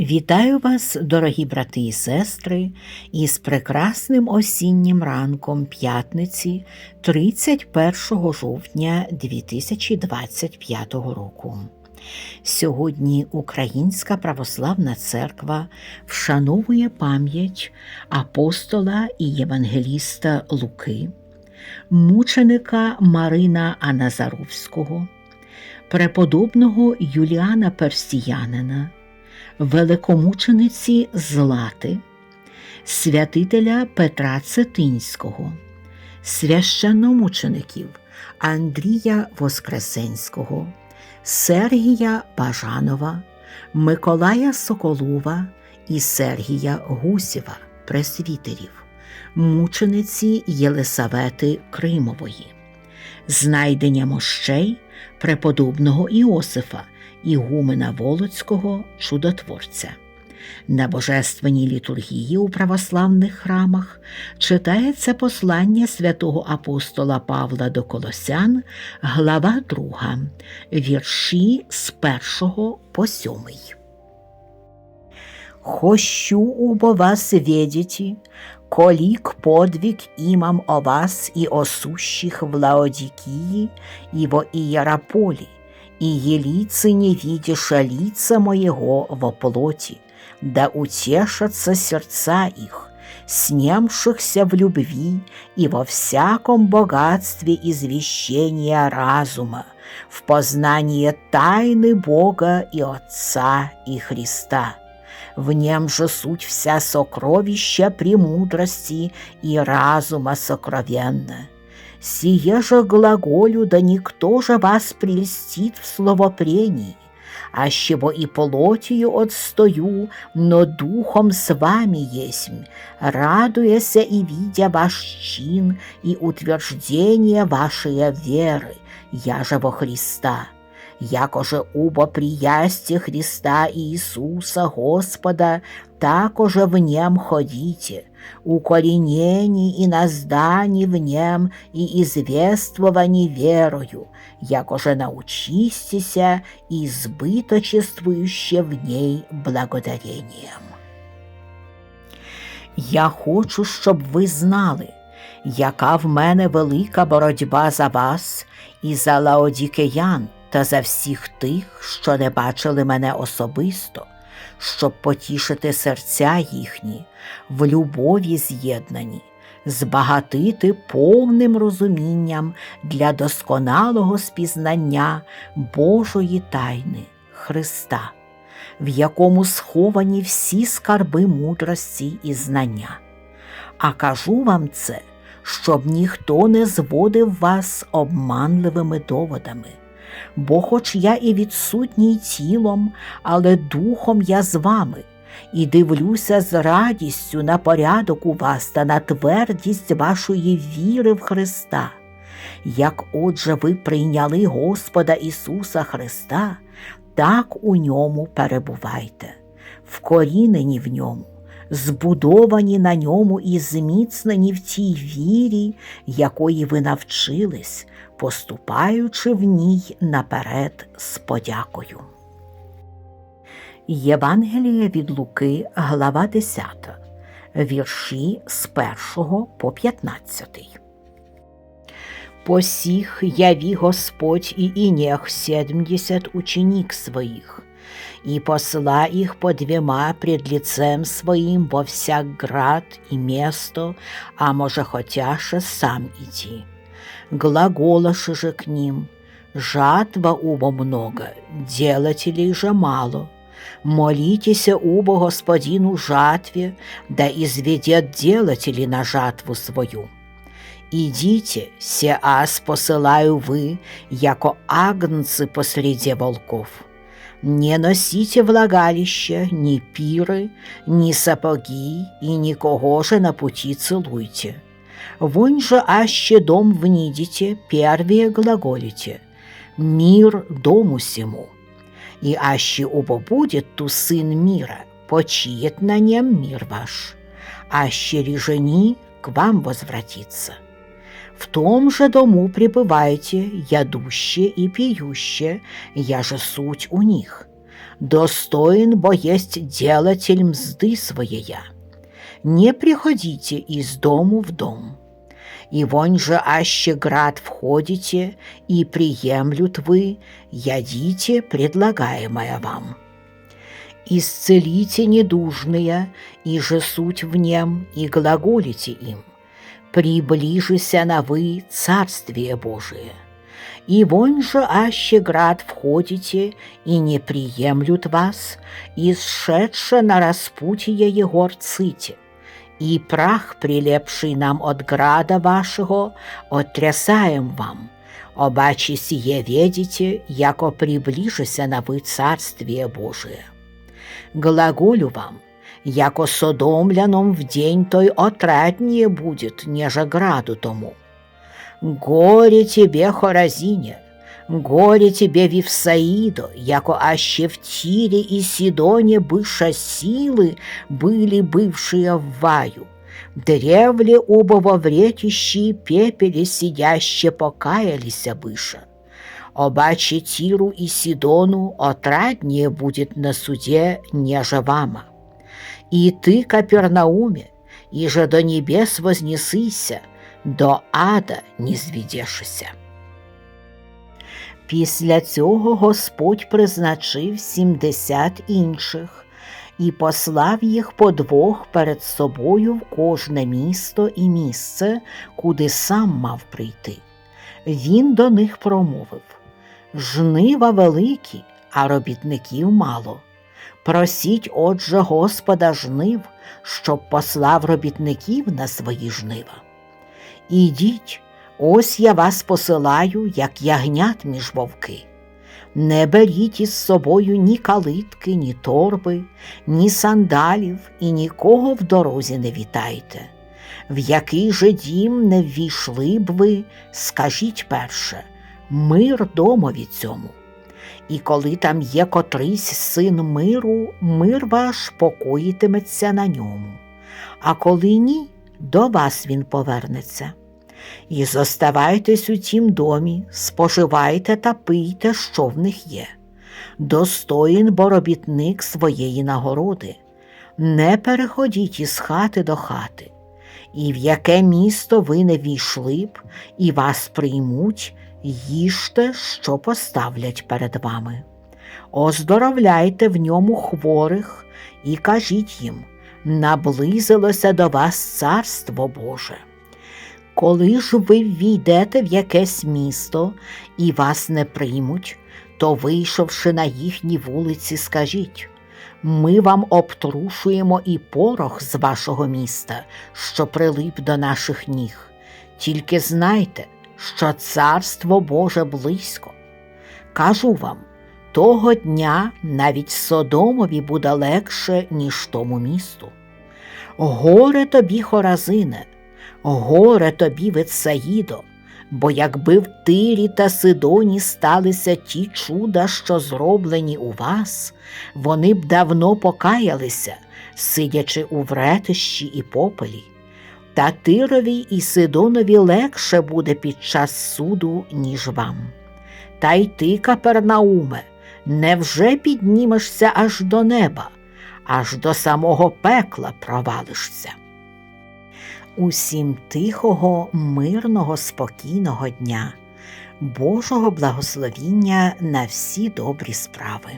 Вітаю вас, дорогі брати і сестри, із прекрасним осіннім ранком п'ятниці 31 жовтня 2025 року. Сьогодні Українська православна церква вшановує пам'ять апостола і євангеліста Луки, мученика Марина Аназаровського, преподобного Юліана Персіянина великомучениці Злати, святителя Петра Цетинського, священномучеників Андрія Воскресенського, Сергія Бажанова, Миколая Соколова і Сергія Гусєва, пресвітерів, мучениці Єлисавети Кримової, знайдення мощей преподобного Іосифа ігумена Волоцького чудотворця. На божественній літургії у православних храмах читається послання святого апостола Павла до Колосян, глава 2, вірші з 1 по 7. «Хощу убо вас видите, колик подвиг имам о вас и о сущих в Лаодикии и во Иераполе, и елицы не видиша лица моего во плоти, да утешатся сердца их, снемшихся в любви и во всяком богатстве извещения разума, в познание тайны Бога и Отца и Христа. В нем же суть вся сокровища премудрости и разума сокровенна Сие же глаголю, да никто же вас прельстит в словопрении, а чего и плотью отстою, но духом с вами есмь, радуяся и видя ваш чин и утверждение вашей веры, я же во Христа якоже убо приясти Христа Иисуса Господа, такоже в нем ходите, укоренени и наздани в нем и извествовани верою, якоже научистеся и избыточествующе в ней благодарением. Я хочу, щоб ви знали, яка в мене велика боротьба за вас і за лаодікеян та за всіх тих, що не бачили мене особисто, щоб потішити серця їхні, в любові з'єднані, збагатити повним розумінням для досконалого спізнання Божої тайни Христа, в якому сховані всі скарби мудрості і знання. А кажу вам це, щоб ніхто не зводив вас обманливими доводами бо хоч я і відсутній тілом, але духом я з вами, і дивлюся з радістю на порядок у вас та на твердість вашої віри в Христа. Як отже ви прийняли Господа Ісуса Христа, так у ньому перебувайте, вкорінені в ньому, збудовані на ньому і зміцнені в тій вірі, якої ви навчились, поступаючи в ній наперед з подякою. Євангеліє від Луки, глава 10, вірші з 1 по 15. Посіх яві Господь і інех сімдесят ученик своїх, и посла их по двема пред лицем своим во всяк град и место, а може хотяше сам идти глаголоши же к ним. Жатва убо много, делателей же мало. Молитеся убо господину жатве, да изведет делателей на жатву свою. Идите, се ас посылаю вы, яко агнцы посреди волков. Не носите влагалища, ни пиры, ни сапоги, и никого же на пути целуйте Вонь же аще дом внидите, первее глаголите, мир дому сему. И аще убо будет ту сын мира, почиет на нем мир ваш, аще режени к вам возвратится. В том же дому пребывайте, ядуще и пьюще, я же суть у них. достоин, бо есть делатель мзды своея. Не приходите из дому в дом. И вонь же аще град входите, и приемлют вы, ядите предлагаемое вам. Исцелите недужные, и же суть в нем, и глаголите им. Приближися на вы Царствие Божие. И вон же аще град входите, и не приемлют вас, и сшедше на распутие его рците и прах, прилепший нам от града вашего, отрясаем вам. Обаче сие ведите, яко приближися на вы Царствие Божие. Глаголю вам, яко содомляном в день той отраднее будет, неже граду тому. Горе тебе, Хоразине, Горе тебе, Вифсаидо, яко аще в Тире и Сидоне быша силы были бывшие в ваю. Древле оба во вретищи пепеле сидяще покаялися быша. Обаче Тиру и Сидону отраднее будет на суде, неже вама. И ты, Капернауме, же до небес вознесися, до ада не зведешися. Після цього Господь призначив сімдесят інших і послав їх по двох перед собою в кожне місто і місце, куди сам мав прийти. Він до них промовив Жнива великі, а робітників мало. Просіть, отже, Господа жнив, щоб послав робітників на свої жнива. Ідіть. Ось я вас посилаю, як ягнят між вовки. Не беріть із собою ні калитки, ні торби, ні сандалів і нікого в дорозі не вітайте. В який же дім не ввійшли б ви, скажіть перше, мир домові цьому. І коли там є котрийсь син миру, мир ваш покоїтиметься на ньому, а коли ні, до вас він повернеться. І зоставайтесь у тім домі, споживайте та пийте, що в них є. Достоїн боробітник своєї нагороди. Не переходіть із хати до хати, і в яке місто ви не війшли б, і вас приймуть, їжте, що поставлять перед вами. Оздоровляйте в ньому хворих і кажіть їм наблизилося до вас Царство Боже. Коли ж ви війдете в якесь місто і вас не приймуть, то, вийшовши на їхні вулиці, скажіть ми вам обтрушуємо і порох з вашого міста, що прилип до наших ніг. Тільки знайте, що царство Боже близько. Кажу вам, того дня навіть Содомові буде легше, ніж тому місту. Горе тобі, Хоразине! Горе тобі, Ветсаїдо, бо якби в Тирі та Сидоні сталися ті чуда, що зроблені у вас, вони б давно покаялися, сидячи у вретищі і попелі. Та Тирові і Сидонові легше буде під час суду, ніж вам. Та й ти, Капернауме, невже піднімешся аж до неба, аж до самого пекла провалишся? Усім тихого, мирного, спокійного дня, Божого благословіння на всі добрі справи.